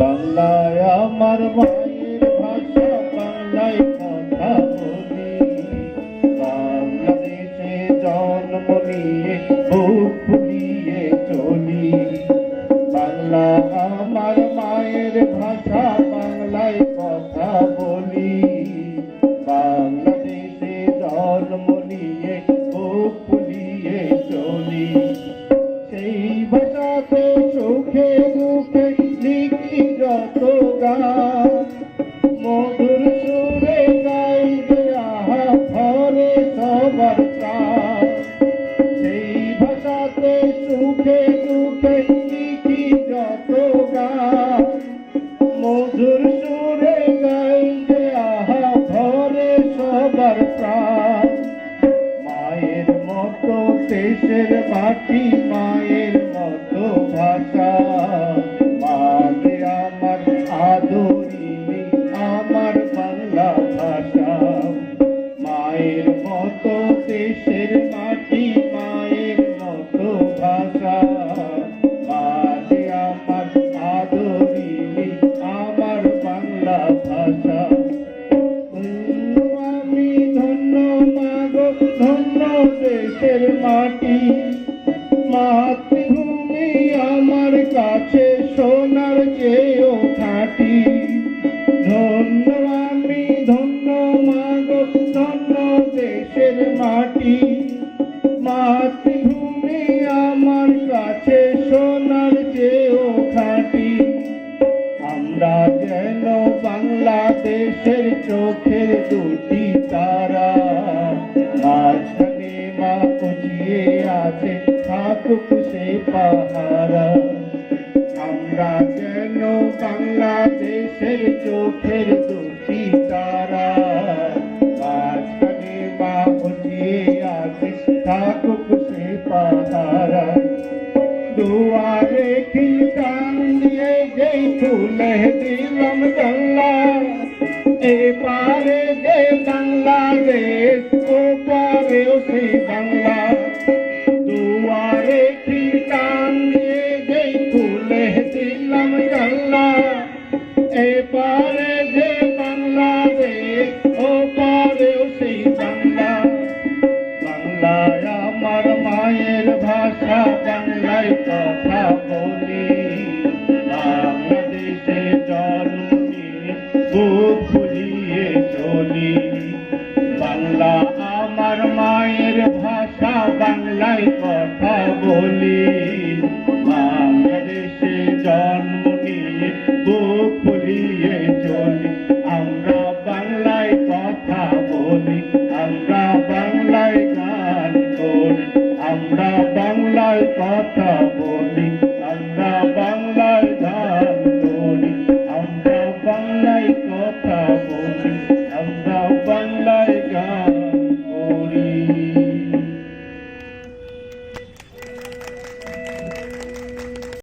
বাংলায় আমার ভাষা, বাংলায় কথা বলি। বাংলাদেশে জন্ম নিয়ে, বুক ফুলিয়ে বাংলা আমার মায়ের ভাষা মাটি মায়ের মাতৃভূমি আমার কাছে সোনার চেয়েও খাটি। ধন্য আমি, ধন্য মাগো, ধন্য দেশের মাটি। মাতৃভূমি আমার কাছে সোনার চেয়েও খাটি। আমরা যেন বাংলাদেশের চোখের দুটি তারা। থাকুক সে পাহারা। আমরা যেন বাংলাদেশের চোখের দুটি তারা। মাঝখানে মা দিলাম জানলা এ পারে বাংলা আমার মায়ের ভাষা, বাংলায় কথা বলি। বাংলাদেশে জন্ম নিয়ে ফুলিয়ে চলি। আমরা বাংলায় কথা বলি, আমরা বাংলায় গান করি। আমরা বাংলায় কথা বলি।